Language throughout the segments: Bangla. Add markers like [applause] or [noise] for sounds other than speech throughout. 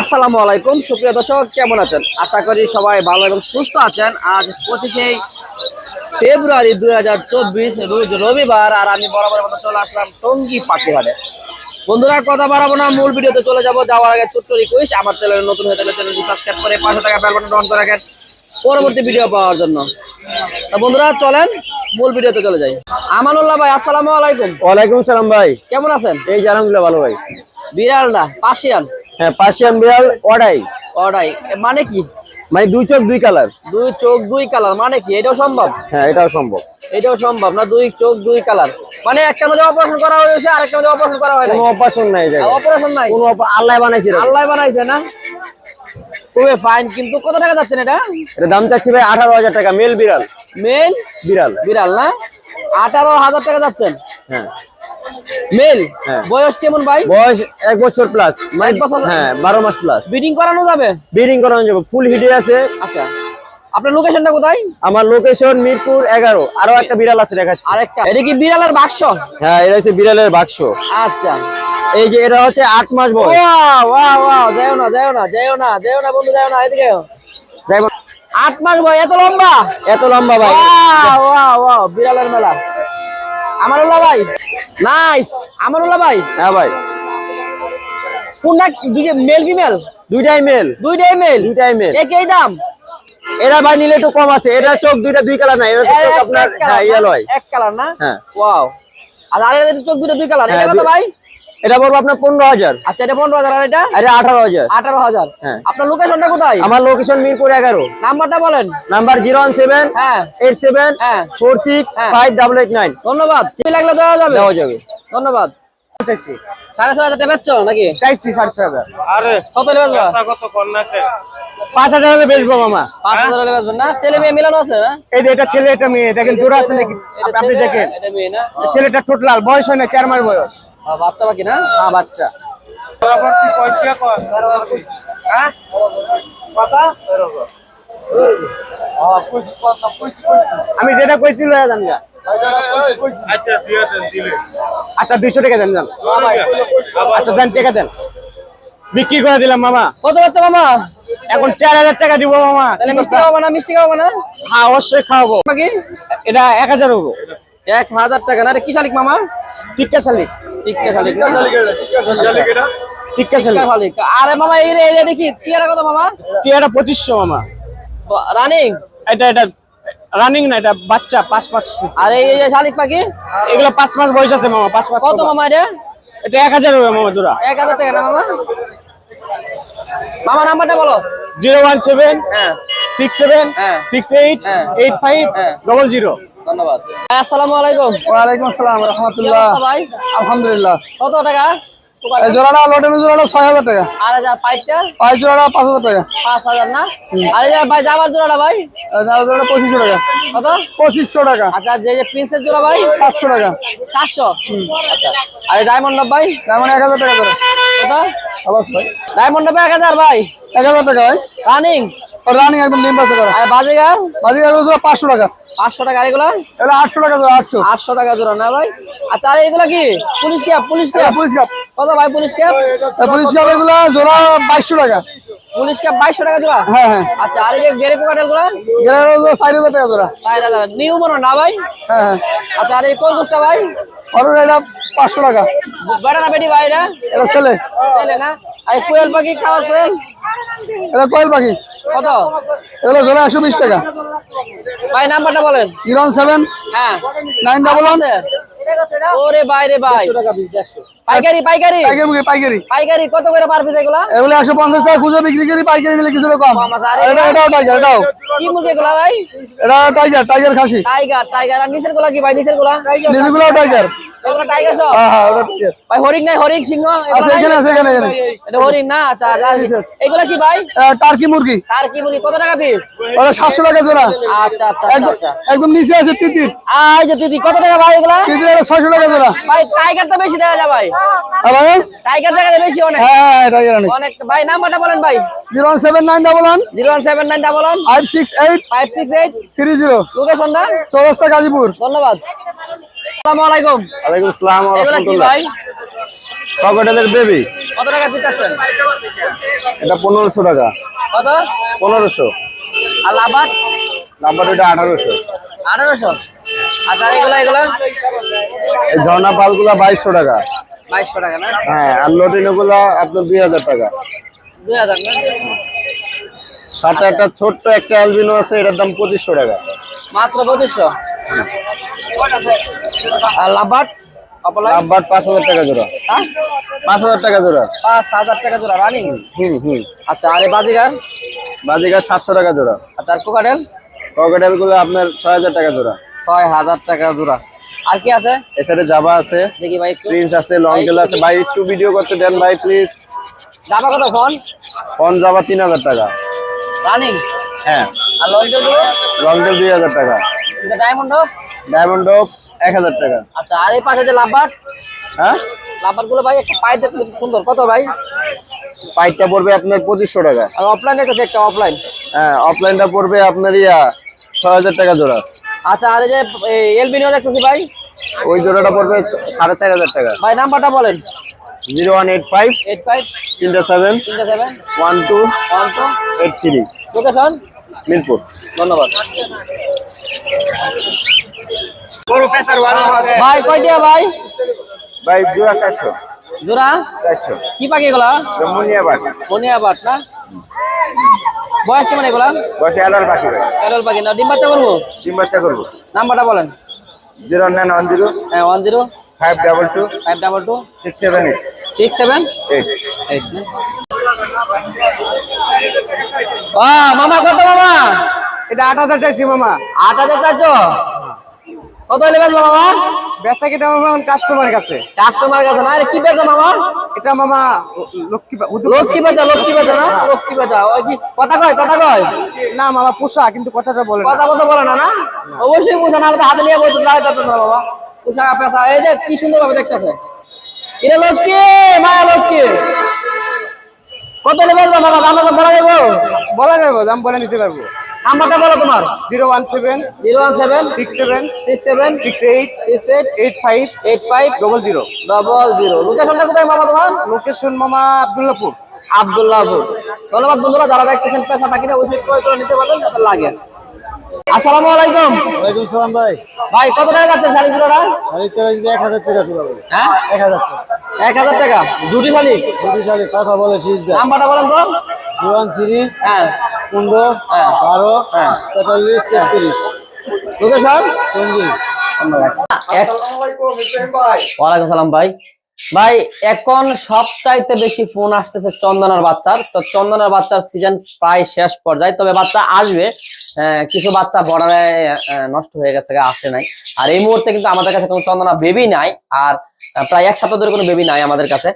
আসসালামু আলাইকুম সুপ্রিয় দর্শক কেমন আছেন? আশা করি সবাই ভালো এবং সুস্থ আছেন। আজ পঁচিশে ফেব্রুয়ারি দুই হাজার চব্বিশ রোজ রবিবার আর আমি বরাবর মতো চলে আসলাম টঙ্গি পাখিহাটে। বন্ধুরা কথা বাড়াবো না মূল ভিডিওতে চলে যাব। যাওয়ার আগে ছোট্ট রিকোয়েস্ট আমার চ্যানেল নতুন হয়ে থাকলে চ্যানেলটি সাবস্ক্রাইব করে পাঁচশো টাকা বেল বাটন অন করে রাখেন। পরবর্তী ভিডিও পাওয়ার জন্য। তা বন্ধুরা চলেন মূল ভিডিওতে চলে যাই। আমানুল্লাহ ভাই আসসালামু আলাইকুম। ওয়ালাইকুম সালাম ভাই। কেমন আছেন? এই যে আলহামদুলিল্লাহ ভালো ভাই। বিড়ালটা পাশিয়ান হ্যাঁ পার্সিয়ান বিড়াল অর্ডাই ওটাই মানে কি? মানে দুই চোখ দুই কালার। দুই চোখ দুই কালার মানে কি? এটাও সম্ভব? হ্যাঁ এটাও সম্ভব। এটাও সম্ভব না দুই চোখ দুই কালার? মানে একটা মধ্যে অপারেশন করা হয়েছে আরেকটা মধ্যে অপারেশন করা হয় কোনো অপারেশন নাই অপারেশন নাই? কোনো আল্লাহ বানাইছে। আল্লাহ বানাইছে না? খুবই ফাইন কিন্তু কত টাকা যাচ্ছেন এটা? এটা দাম চাচ্ছি ভাই আঠারো হাজার টাকা মেল বিড়াল। মেল? বিড়াল। বিড়াল না? আঠারো হাজার টাকা যাচ্ছেন? হ্যাঁ। মেল হ্যাঁ। বয়স কেমন ভাই? বয়স এক বছর প্লাস মানে হ্যাঁ বারো মাস প্লাস ব্রিডিং করানো যাবে? ব্রিডিং করানো যাবে। ফুল হিটে আছে। আচ্ছা। আপনার লোকেশনটা কোথায়? আমার লোকেশন মিরপুর এগারো। আরও একটা বিড়াল আছে দেখাচ্ছি। আরেকটা। এটা কি বিড়ালের বাক্স? হ্যাঁ এটা হচ্ছে বিড়ালের বাক্স। আচ্ছা। এই যে এটা হচ্ছে আট মাস বয়স। ওয়াও ওয়াও যাও না যাও না যাও না যাও না বন্ধু যাও না এদিকে যাই আট মাস বয় এত লম্বা? এত লম্বা ভাই। ওয়াও ওয়াও ওয়াও বিড়ালের মেলা। আমারুল্লাহ ভাই? নাইস আমারুল্লাহ ভাই? হ্যাঁ ভাই। কোনটা? দুইটা মেল ফিমেল দুইটাই মেল দুইটাই মেল দুইটাই মেল একই দাম? এরা ভাই নিলে একটু কম আছে। এটা চোখ দুইটা দুই কালার না। এটা তো চোখ আপনার হ্যাঁ ইয়েলো এক কালার না? হ্যাঁ। ওয়াও আর আরেকটা চোখ দুইটা দুই কালার এটা হ্যাঁ, কত ভাই? এটা বলব আপনার পনেরো হাজার। আচ্ছা এটা পনেরো হাজার আর এটা? আঠারো হাজার। আঠারো হাজার। হ্যাঁ। আপনার লোকেশনটা কোথায়? আমার লোকেশন মিরপুর এগারো। নাম্বারটা বলেন। নাম্বার জিরো ওয়ান সেভেন হ্যাঁ। এইট সেভেন হ্যাঁ। ফোর সিক্স হ্যাঁ। Five double eight nine. ধন্যবাদ। কি লাগলে দেওয়া যাবে? দেওয়া যাবে। ধন্যবাদ। চাইছি। সাড়ে ছয় হাজার টাকা বেচছো নাকি? চাইছি সাড়ে ছয় হাজার। আরে কত বেচবা? কত কন্যাকে পাঁচ হাজার হলে বেচবো মামা। পাঁচ হাজার হলে বেচবেন না? ছেলে মেয়ে মিলানো আছে না? এই যে এটা ছেলে এটা মেয়ে। দেখেন জোড়া আছে নাকি? আপনি দেখেন। এটা মেয়ে না? ছেলেটা টোটাল বয়স হয় না চার মাস বয়স। বাচ্চা বাকি না? হ্যাঁ বাচ্চা। হ্যাঁ? আমি যেটা কইছি লয়া জান গা। আচ্ছা আচ্ছা দুইশো টাকা দেন যান। আচ্ছা দেন টাকা দেন। বিক্রি করে দিলাম মামা। কত বাচ্চা মামা? এখন চার হাজার টাকা দিব মামা। তাহলে মিষ্টি খাওয়াবো না মিষ্টি খাওয়াবো না? হ্যাঁ অবশ্যই খাওয়াবো। বাকি? এটা এক হাজার হব। এক হাজার টাকা না এটা কি শালিক মামা? টিক্কা শালিক। টিক্কা শালিক না? শালিক। টিক্কা শালিক। আরে মামা এই রে এই দেখি টিয়ারা কত মামা? টিয়ারা পঁচিশশো মামা। রানিং এটা এটা রানিং না এটা বাচ্চা পাঁচ পাঁচ। আরে এই এই যে শালিক পাখি? এগুলো পাঁচ মাস বয়স আছে মামা পাঁচ মাস কত মামা এটা? এটা এক হাজার মামা জোড়া। এক হাজার টাকা না মামা? মামা নাম্বারটা বলো। জিরো ওয়ান সেভেন হ্যাঁ। সিক্স সেভেন হ্যাঁ। সিক্স এইট হ্যাঁ। Eight five. Double zero. ধন্যবাদ। আসসালামু আলাইকুম। ওয়ালাইকুম আসসালাম রহমতুল্লাহ। ভাই? আলহামদুলিল্লাহ। কত টাকা? এই জোড়াটা লোটেন জোড়াটা ছয় হাজার টাকা। আর হাজার পাঁচ জোড়াটা পাঁচ হাজার টাকা। পাঁচ হাজার না? আর ভাই জামার জোড়াটা ভাই? জোড়াটা পঁচিশশো টাকা। কত? পঁচিশশো টাকা। আচ্ছা যে জোড়া ভাই? সাতশো টাকা। চারশো আচ্ছা। আর ডায়মন্ড ভাই? তেমন এক হাজার টাকা করে। কত? ডায়মন্ড এক হাজার ভাই। এক হাজার টাকা ভাই। রানিং রানিং একদম ডিম করা। আর বাজিগার? বাজি আর জোড়া পাঁচশো টাকা। পাঁচশো টাকা এগুলো? এটা আটশো টাকা জোড়া আটশো। আটশো টাকা জোড়া না ভাই? আচ্ছা আর এগুলো কি? পুলিশ ক্যাপ পুলিশ এটা ক্যাপ। পুলিশ কাপ কত ভাই পুলিশ ক্যাপ? এই পুলিশ কাপ এগুলো জোড়া বাইশশো টাকা। পুলিশ ক্যাপ বাইশশো টাকা জোড়া? হ্যাঁ হ্যাঁ। আচ্ছা আর এই গেরে পোকাটেলগুলো গেলার জোড়া চার হাজার টাকা জোড়া। চার হাজার। নিউ মনে না ভাই? হ্যাঁ হ্যাঁ। আচ্ছা আর এই কলকুসটা ভাই? আর এটা পাঁচশো টাকা। বেটা না বেটি ভাই এটা এটা ছেলে। তাইলে না? আর কোয়েল পাখি খাওয়ার কোয়েল? এটা কোয়েল পাখি। কত? এগুলো জোড়া একশো বিশ টাকা। ভাই নাম্বারটা বলেন। জিরো সেভেন হ্যাঁ। Nine double one. ওরে ভাই ভাই। পাইকারি পাইকারি? পাইকারি পাইকারি। পাইকারি কত করে এগুলা? এগুলো টাকা খুচরো বিক্রি করি পাইকারি নিলে কিছুটা কম। এটা এটাও টাইগার এটাও। কি মুরগি এগুলা ভাই? এটা টাইগার টাইগার খাসি। টাইগার টাইগার আর নিচেরগুলা কি ভাই নিচেরগুলা নিজেগুলোও টাইগার এগুলো টাইগার সব। হ্যাঁ হ্যাঁ ওটা টাইগার ভাই হরিণ নাই হরিণ সিংহ। আছে নাই? এখানে আছে এখানে এখানে। এটা হরিণ না আচ্ছা আচ্ছা। এগুলা কি ভাই? টার্কি মুরগি। আর কি মুরগি কত টাকা পিস ওটা সাতশো টাকা জোড়া। আচ্ছা আচ্ছা আচ্ছা একদম আচ্ছা। একদম নিচে আছে তিতির। আই যে দিদি কত টাকা ভাই এগুলা? তিতির এটা ছয়শো টাকা জোড়া। ভাই টাইগার তো বেশি দেখা যায় ভাই। টাইগার দেখা যায় বেশি অনেক। হ্যাঁ টাইগার অনেক। অনেক। নাম্বারটা বলেন লোকেশনটা? চৌরাস্তা গাজীপুর। ধন্যবাদ। আসসালামু আলাইকুম। ওয়ালাইকুম আসসালাম কি রহমতুল্লাহ। ককটেলের বেবি কত টাকা পিস এটা পনেরোশো টাকা। কত? পনেরোশো। আর লাভার? আঠারোশো। আচ্ছা এগুলো এগুলো? এই ঝর্ণা পালগুলা বাইশশো টাকা। বাইশশো টাকা না? হ্যাঁ আর লটিনো গুলা আপনার দুই হাজার টাকা। দুই হাজার না? সাথে একটা ছোট্ট একটা অ্যালবিনো আছে এটার দাম পঁচিশশো টাকা। মাত্র পঁচিশশো? আর লাভার অপলাই নাম্বার পাঁচ হাজার টাকা জোড়া। হ্যাঁ? পাঁচ হাজার টাকা জোড়া। পাঁচ হাজার টাকা জোড়া রানিং হুম হুম আচ্ছা আর বাজিগার? বাজিকার সাতশো টাকা জোড়া। আচ্ছা আর কোকাটেল ককটেলগুলো আপনার ছয় হাজার টাকা জোড়া। ছয় হাজার টাকা জোড়া। আর কি আছে? এছাড়া জাবা আছে। দেখি ভাই প্রিন্স আছে লং টেল আছে। ভাই একটু ভিডিও করতে দেন ভাই প্লিজ দাবা কত ফোন? ফোন যাবা তিন হাজার টাকা। রানিং হ্যাঁ। আর লঞ্চেরগুলো লং টেল দুই হাজার টাকা। ডায়মন্ড ডায়মন্ড ডোপ এক হাজার টাকা। আচ্ছা আর এই পাশে যে লাভবার হ্যাঁ? লাভবারগুলো ভাই একটা পায়ে দেখতে সুন্দর। কত ভাই? পাইপটা পড়বে আপনার পঁচিশশো টাকা। আর অফলাইন দেখতেছি একটা অফলাইন হ্যাঁ অফলাইনটা পড়বে আপনার ইয়া ছয় হাজার টাকা জোড়া। আচ্ছা আর এই যে এলবিনিও দেখতেছি ভাই। ওই জোড়াটা পড়বে সাড়ে চার হাজার টাকা। ভাই নাম্বারটা বলেন। Zero one eight five eight five তিনটা সেভেন তিনটে seven one two one two eight three. Location? Mirpur. ধন্যবাদ। ভাই কয়টিয়া ভাই? ভাই জোড়া চারশো। জোড়া? চারশো। কি পাখি এগুলা? মুনিয়া বাট মনিয়া বাট না? বয়স কেমন এগুলা? বসে আলার পাখি ভাই। ক্যারল পাখি না ডিম বাচ্চা করব? তিন বাচ্চা করব। নাম্বারটা বলেন। Zero nine one zero. হ্যাঁ one zero. Five double two. Five double two. Six seven eight. Six seven? Eight. Eight মামা কত মামা? এটা আট হাজার চাইছি মামা। আট হাজার চারশো? কত হলে বেচবো মামা? ব্যস্তা কিটা মামা কাস্টমার কাছে। কাস্টমার কাছে না? আরে কি বেচো মামা? এটা মামা লক্ষ্মী লক্ষ্মী বেচা লক্ষ্মী বেচা না? লক্ষ্মী বেচা ওই কি কথা কয় কথা কয়? না মামা পোষা কিন্তু কথাটা বলে কথা কথা বলে না না? অবশ্যই পোষা না হাতে নিয়ে বলতে দাঁড়াতে না বাবা পোষা পেশা এই দেখ কি সুন্দর ভাবে দেখতেছে। এটা লক্ষ্মী মায়া লক্ষ্মী। কত নেবে বাবা দাম বলা যাব? বলা যাব দাম বলে নিতে পারব। নাম্বারটা বলো তোমার। Zero one seven zero one seven six seven six seven six eight six eight eight five eight five double zero. Double zero. লোকেশনটা কোথায় তোমার? লোকেশন মামা আবদুল্লাপুর। আবদুল্লাহপুর ধন্যবাদ বন্ধুরা যারা দেখতেছেন পেশা পাখিটা অবশ্যই ক্রয় করে নিতে পারবেন যাতে লাগে। আসসালামু আলাইকুম। ওয়ালাইকুম সালাম ভাই। ভাই কত টাকা যাচ্ছে শাড়ি জোড়াটা? শাড়িটা এক হাজার টাকা তুলাবো হ্যাঁ? এক হাজার টাকা। এক হাজার টাকা? দুটি শাড়ি? দুটি শাড়ি কথা বলে শীষ নাম্বারটা বলেন তো। জিরো ওয়ান থ্রি হ্যাঁ। পনেরো হ্যাঁ। বারো হ্যাঁ। তেতাল্লিশ তেত্রিশ। লোকেশন সঞ্জীব ওয়ালাইকুম সালাম ভাই। ভাই এখন সবচাইতে বেশি ফোন আসতেছে চন্দনার বাচ্চার। তো চন্দনার বাচ্চার সিজন প্রায় শেষ পর্যায়ে। তবে বাচ্চা আসবে। আহ, কিছু বাচ্চা বর্ডারে নষ্ট হয়ে গেছে আসে নাই। আর এই মুহূর্তে কিন্তু আমাদের কাছে কোনো চন্দনা বেবি নাই। আর প্রায় এক সপ্তাহ ধরে কোনো বেবি নাই আমাদের কাছে।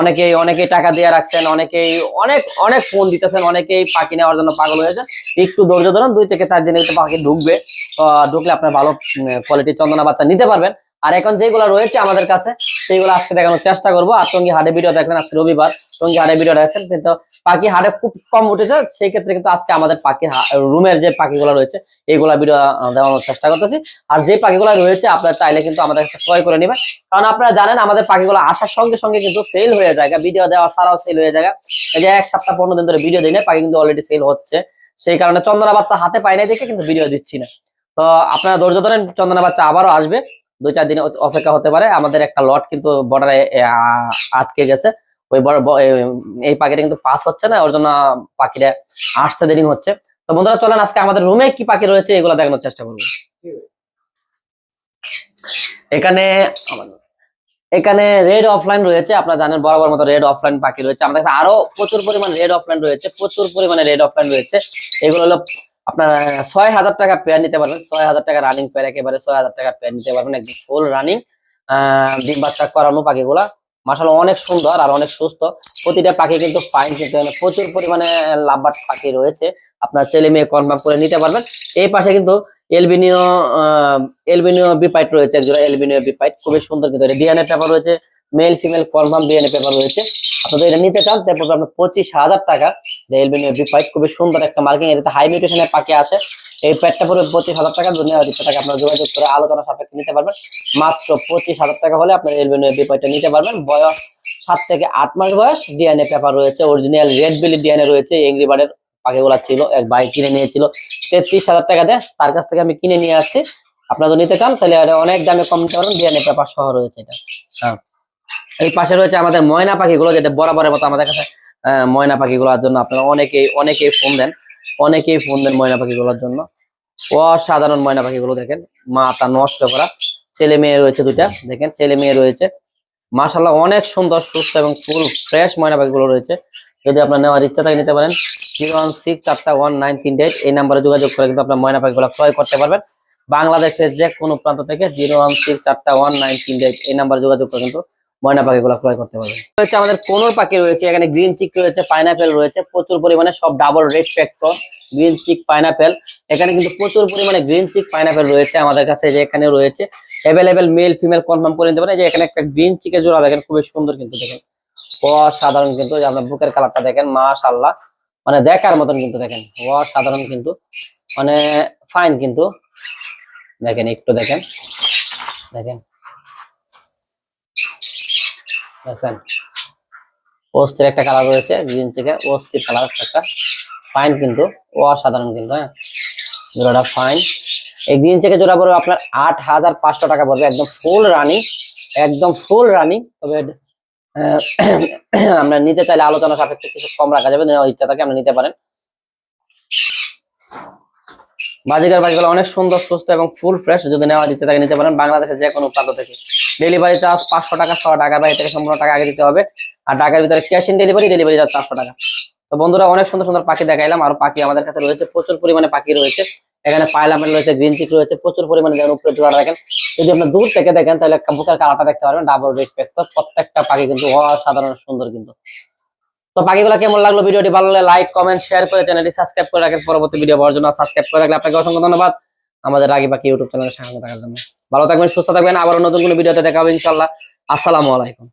অনেকেই অনেকেই টাকা দিয়ে রাখছেন, অনেকেই অনেক অনেক ফোন দিতেছেন, অনেকেই পাখি নেওয়ার জন্য পাগল হয়েছে একটু ধৈর্য ধরুন, দুই থেকে চার দিনে একটু পাখি ঢুকবে। ঢুকলে আপনার ভালো কোয়ালিটির চন্দনা বাচ্চা নিতে পারবেন। আর এখন যেগুলো রয়েছে আমাদের কাছে সেইগুলো আজকে দেখানোর চেষ্টা করব। আর টঙ্গি হাটে ভিডিও দেখলেন আজকে রবিবার। টঙ্গি হাটে ভিডিও দেখছেন, কিন্তু পাখি হাটে খুব কম উঠেছে, সেই ক্ষেত্রে কিন্তু আজকে আমাদের পাখি রুমের যে পাখিগুলো রয়েছে, এইগুলা ভিডিও দেখানোর চেষ্টা করতেছি। আর যে পাখিগুলো রয়েছে, আপনারা চাইলে কিন্তু আমাদের কাছে ক্রয় করে নেবেন। কারণ আপনারা জানেন, আমাদের পাখিগুলো আসার সঙ্গে সঙ্গে কিন্তু সেল হয়ে যায়। ভিডিও দেওয়া ছাড়াও সেল হয়ে যায়। এই যে এক সপ্তাহ, পনেরো দিন ধরে ভিডিও দিই না পাখি কিন্তু অলরেডি সেল হচ্ছে। সেই কারণে চন্দনা বাচ্চা হাতে পাই নাই দেখে কিন্তু ভিডিও দিচ্ছি না। তো আপনারা ধৈর্য ধরেন, চন্দনা বাচ্চা আবারও আসবে। দুই চার দিনে অপেক্ষা হতে পারে। আমাদের একটা লট কিন্তু বর্ডারে আটকে গেছে। ওই এই পাখিটা কিন্তু পাস হচ্ছে না, ওর জন্য পাখিটা আসতে দেরি হচ্ছে। তো বন্ধুরা, চলেন আজকে আমাদের রুমে কি পাখি রয়েছে এগুলো দেখানোর চেষ্টা করব। এখানে এখানে রেড অফলাইন রয়েছে, আপনারা জানেন বরাবর মতো রেড অফলাইন পাখি রয়েছে। আমাদের কাছে আরও প্রচুর পরিমাণ রেড অফলাইন রয়েছে, প্রচুর পরিমাণে রেড অফলাইন রয়েছে। এগুলো হলো আপনার ছয় হাজার টাকা পেয়ার নিতে পারবেন, ছয় হাজার টাকা রানিং পেয়ার একেবারে ছয় হাজার টাকা পেয়ার নিতে পারবেন, একদম ফুল রানিং ডিম বাচ্চা করানো পাখিগুলা। মাসাল অনেক সুন্দর আর অনেক সুস্থ। প্রতিটা পাখি কিন্তু ফাইন কিন্তু প্রচুর পরিমাণে লাভবাট পাখি রয়েছে। আপনার ছেলে মেয়ে কনফার্ম করে নিতে পারবেন। এই পাশে কিন্তু এলবিনিও এলবিনিও বিপাইট রয়েছে, একজোড়া এলবিনিও বিপাইট খুবই সুন্দর কিন্তু ডিএনএ পেপার রয়েছে। Male female confirm DNA paper রয়েছে। আপনাদের এটা নিতে চান, তারপর আপনার পঁচিশ হাজার টাকা এলবিনিও বি পাইপ খুবই সুন্দর একটা মার্কিং এটাতে হাই মিউটেশনের পাকে আসে। এই প্যাডটা পুরো পঁচিশ হাজার টাকা দুনিয়া টাকা আপনার যোগাযোগ করে আলোচনা সাপেক্ষে নিতে পারবেন। মাত্র পঁচিশ হাজার টাকা হলে আপনার এলবিনিও বি পাইপটা নিতে পারবেন। বয়স সাত থেকে আট মাস বয়স। ডিএনএ পেপার রয়েছে অরিজিনাল রেড বিলি ডিএনএ রয়েছে। এংরি বার্ডের পাখিগুলা ছিল, এক ভাই কিনে নিয়েছিল। তেত্রিশ হাজার টাকা দেয় তার কাছ থেকে আমি কিনে নিয়ে আসছি। আপনারা নিতে চান, তাহলে এটা অনেক দামে কম নিতে পারেন ডিএনএ পেপার সহ রয়েছে এটা। হ্যাঁ এই পাশে রয়েছে আমাদের ময়না পাখিগুলো, যেটা বরাবরের মতো আমাদের কাছে ময়না পাখিগুলোর জন্য আপনারা অনেকেই অনেকেই ফোন দেন, অনেকেই ফোন দেন ময়না পাখিগুলোর জন্য। অসাধারণ ময়না পাখিগুলো দেখেন, মাথা নষ্ট করা। ছেলে মেয়ে রয়েছে দুইটা, দেখেন, ছেলে মেয়ে রয়েছে। মাশাল্লাহ অনেক সুন্দর, সুস্থ এবং ফুল, ফ্রেশ ময়না পাখিগুলো রয়েছে। যদি আপনার নেওয়ার ইচ্ছা থাকে নিতে পারেন, জিরো ওয়ান সিক্স চারটা ওয়ান নাইন তিনটে এই নাম্বারে যোগাযোগ করে কিন্তু আপনার ময়না পাখিগুলো ক্রয় করতে পারবেন। বাংলাদেশের যে কোনো প্রান্ত থেকে জিরো ওয়ান সিক্স চারটা ওয়ান নাইন তিনটে এই নাম্বারে যোগাযোগ করে কিন্তু ময়না পাখিগুলো ক্রয় করতে পারবেন রয়েছে আমাদের কোনোর পাখি রয়েছে, এখানে গ্রিন চিক রয়েছে পাইনাপেল রয়েছে, প্রচুর পরিমাণে সব double red factor green cheek pineapple এখানে কিন্তু প্রচুর পরিমাণে গ্রিন চিক পাইনাপেল রয়েছে আমাদের কাছে যে এখানে রয়েছে। অ্যাভেলেবেল মেল ফিমেল কনফার্ম করে নিতে এই যে এখানে একটা গ্রিন চিকের জোড়া দেখেন, খুবই সুন্দর কিন্তু দেখেন। অসাধারণ কিন্তু আপনার বুকের কালারটা দেখেন, মাশাআল্লাহ। মানে দেখার মতন কিন্তু দেখেন, অসাধারণ কিন্তু। মানে ফাইন কিন্তু। দেখেন, একটু দেখেন। দেখেন। দেখছেন? অস্থির একটা কালার রয়েছে গ্রিন চিকেন অস্থির কালার একটা ফাইন কিন্তু, অসাধারণ কিন্তু হ্যাঁ? জোড়াটা ফাইন এই গ্রিন চেকে জোড়া পড়বে আপনার আট হাজার পাঁচশো টাকা পড়বে, একদম ফুল রানিং একদম ফুল রানিং তবে [clears throat] আমরা নিতে চাইলে আলোচনা সাপেক্ষে কিছু কম রাখা যাবে ইচ্ছা থাকে, আপনি নিতে পারেন। বাজিকার বাজিগুলো অনেক সুন্দর, সুস্থ এবং ফুল ফ্রেশ যদি নেওয়ার ইচ্ছা থাকে, নিতে পারেন বাংলাদেশের যে কোনো প্রান্ত থেকে। ডেলিভারি চার্জ পাঁচশো টাকা সহ টাকা বাইরে থেকে সম্পূর্ণ টাকা আগে দিতে হবে। আর ঢাকার ভিতরে cash in delivery delivery charge চারশো টাকা। তো বন্ধুরা, অনেক সুন্দর সুন্দর পাখি দেখাইলাম। আর পাখি আমাদের কাছে রয়েছে, প্রচুর পরিমাণে পাখি রয়েছে। এখানে পাইলামেন্ট রয়েছে গ্রিন চিক রয়েছে, প্রচুর পরিমাণে যেমন উপরে জোড়া দেখেন। যদি আপনার দূর থেকে দেখেন, তাহলে বুকের কালারটা দেখতে পারবেন। ডাবল রেড প্রত্যেকটা পাখি কিন্তু অসাধারণ সুন্দর কিন্তু। তো পাখিগুলো কেমন লাগল ভিডিওটি? ভালো লাগলে লাইক কমেন্ট শেয়ার করে চ্যানেলটি সাবস্ক্রাইব করে রাখেন। পরবর্তী ভিডিও পাওয়ার জন্য। সাবস্ক্রাইব করে রাখলে আপনাকে অসংখ্য ধন্যবাদ। আমাদের রাগি পাখি ইউটিউব চ্যানেলে সাহায্য থাকার জন্য। ভালো থাকবেন সুস্থ থাকবেন আবার নতুন কোনো ভিডিওতে দেখা হবে ইনশাল্লাহ আসসালামু আলাইকুম।